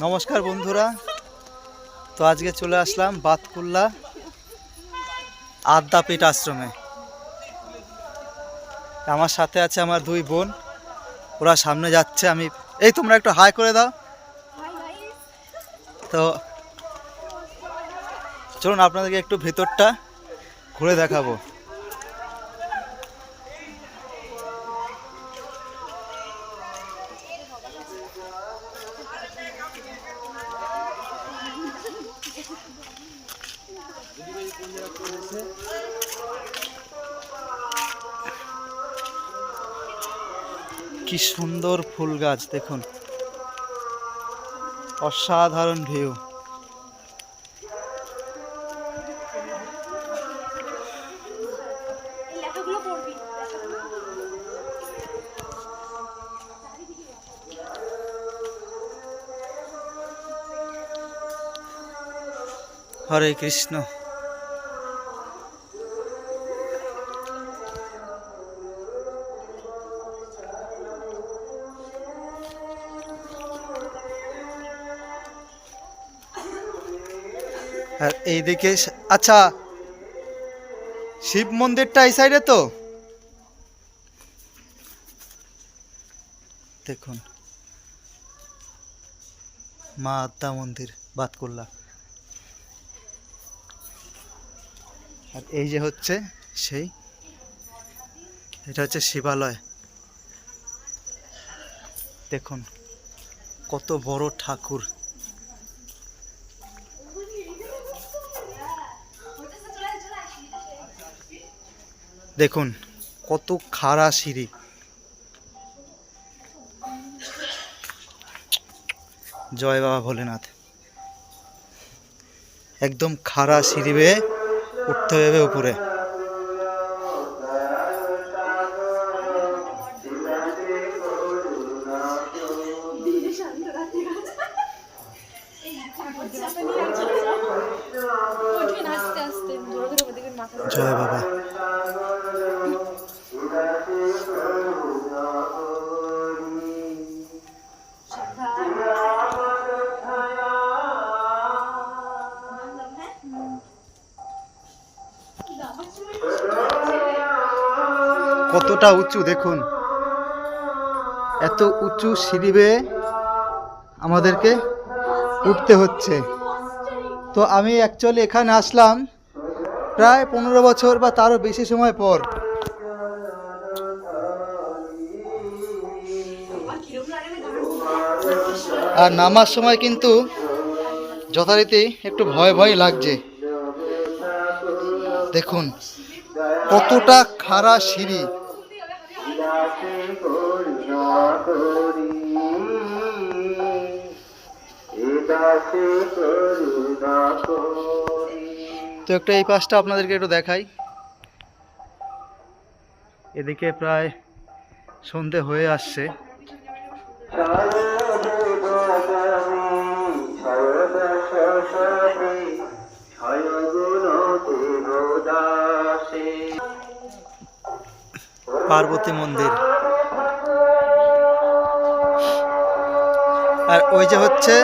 নমস্কার বন্ধুরা। তো আজকে চলে আসলাম বাতকুল্লা আদ্যাপীঠ আশ্রমে আমার সাথে আছে আমার দুই বোন। ওরা সামনে যাচ্ছে, আমি এই তোমরা একটু হাই করে দাও। তো চলুন আপনাদেরকে একটু ভেতরটা ঘুরে দেখাবো। কি সুন্দর ফুল গাছ দেখুন। অসাধারণ ভিউ হরে কৃষ্ণ। আর এইদিকে আচ্ছা শিব মন্দিরটা এই সাইডে তো? দেখুন, মা আদ্যা মন্দির, বাতকুল্লা। আর এই যে হচ্ছে সেই, এটা হচ্ছে শিবালয়। দেখুন, কত বড় ঠাকুর। দেখুন কত খাড়া সিঁড়ি। জয় বাবা ভোলেনাথ। একদম খাড়া সিঁড়ি বেয়ে উঠতে হবে উপরে। কতটা উঁচু, দেখুন। এত উঁচু সিঁড়ি বেয়ে আমাদেরকে উঠতে হচ্ছে। তো আমি অ্যাকচুয়ালি এখানে আসলাম প্রায় পনেরো বছর বা তারও বেশি সময় পর। আর নামার সময় কিন্তু যথারীতি একটু ভয় ভয় লাগছে। দেখুন, কতটা খাড়া সিঁড়ি। তো একটা এই পাশটা আপনাদেরকে একটু দেখাই। এদিকে প্রায় সন্ধে হয়ে আসছে। পার্বতী মন্দির। আর ওই যে হচ্ছে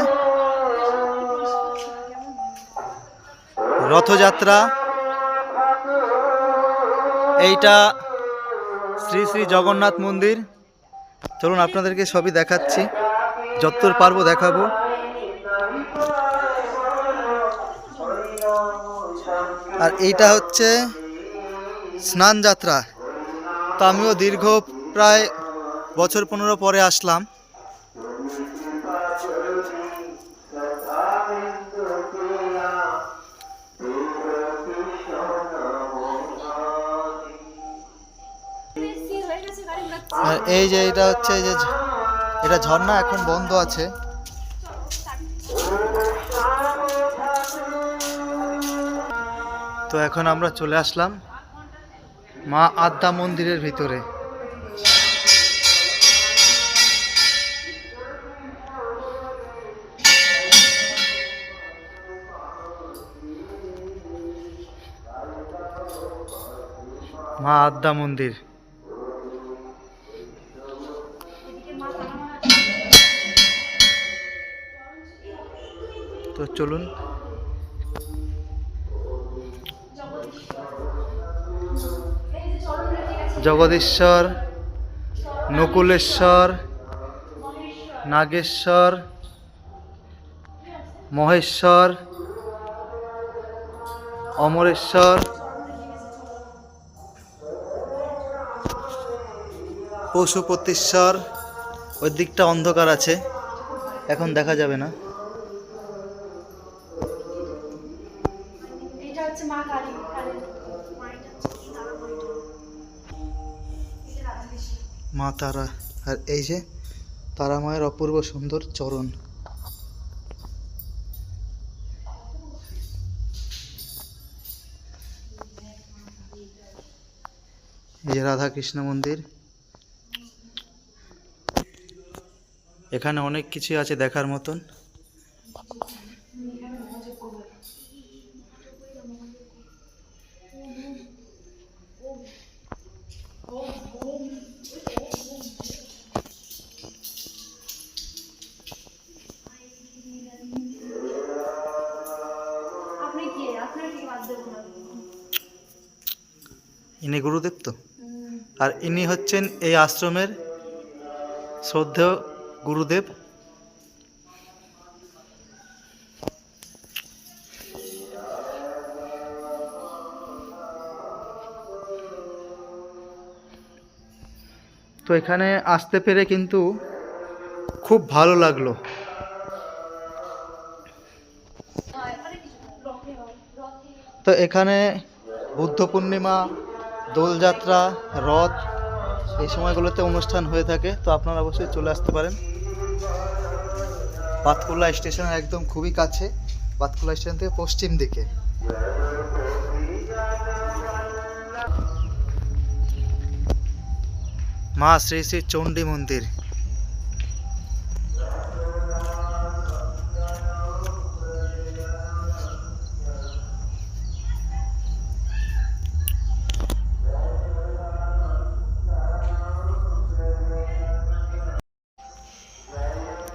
রথযাত্রা। এইটা শ্রী শ্রী জগন্নাথ মন্দির। চলুন আপনাদেরকে সবই দেখাচ্ছি। যতদূর পারব দেখাবো। আর এইটা হচ্ছে স্নান যাত্রা তো আমিও দীর্ঘ প্রায় বছর পনেরো পরে আসলাম। আর এই যে এটা হচ্ছে এই যে এটা ঝর্ণা এখন বন্ধ আছে। তো এখন আমরা চলে আসলাম মা আদ্যা মন্দিরের ভিতরে। মা আদ্যা মন্দির। তো চলুন। জগদীশ্বর, নকুলেশ্বর, নাগেশ্বর, মহেশ্বর, অমরেশ্বর, পশুপতিশ্বর, ওই দিকটা অন্ধকার আছে, এখন দেখা যাবে না। মা, তারা আর এই যে তারা মায়ের অপূর্ব সুন্দর চরণ। এই যে রাধা কৃষ্ণ মন্দির। এখানে অনেক কিছু আছে দেখার মতন। ইনি গুরুদেব তো আর ইনি হচ্ছেন এই আশ্রমের শ্রদ্ধেয় গুরুদেব। তো এখানে আসতে পেরে কিন্তু খুব ভালো লাগল। তো এখানে বুদ্ধ পূর্ণিমা দোলযাত্রা, রথ, এই সময়গুলোতে অনুষ্ঠান হয়ে থাকে, তো আপনারা অবশ্যই চলে আসতে পারেন। পাতকুল্লা স্টেশনের একদম খুবই কাছে পাতকুল্লা স্টেশন থেকে পশ্চিম দিকে। মা শ্রী শ্রী চণ্ডী মন্দির।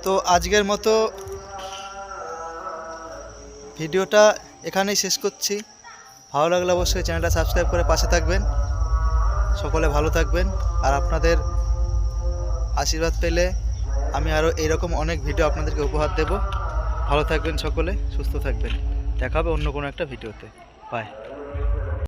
তো আজকের মতো ভিডিওটা এখানেই শেষ করছি। ভালো লাগলে অবশ্যই চ্যানেলটা সাবস্ক্রাইব করে পাশে থাকবেন। সকলে ভালো থাকবেন। আর আপনাদের আশীর্বাদ পেলে আমি আরও এইরকম অনেক ভিডিও আপনাদেরকে উপহার দেব। ভালো থাকবেন সকলে, সুস্থ থাকবেন। দেখা হবে অন্য কোনো একটা ভিডিওতে। বাই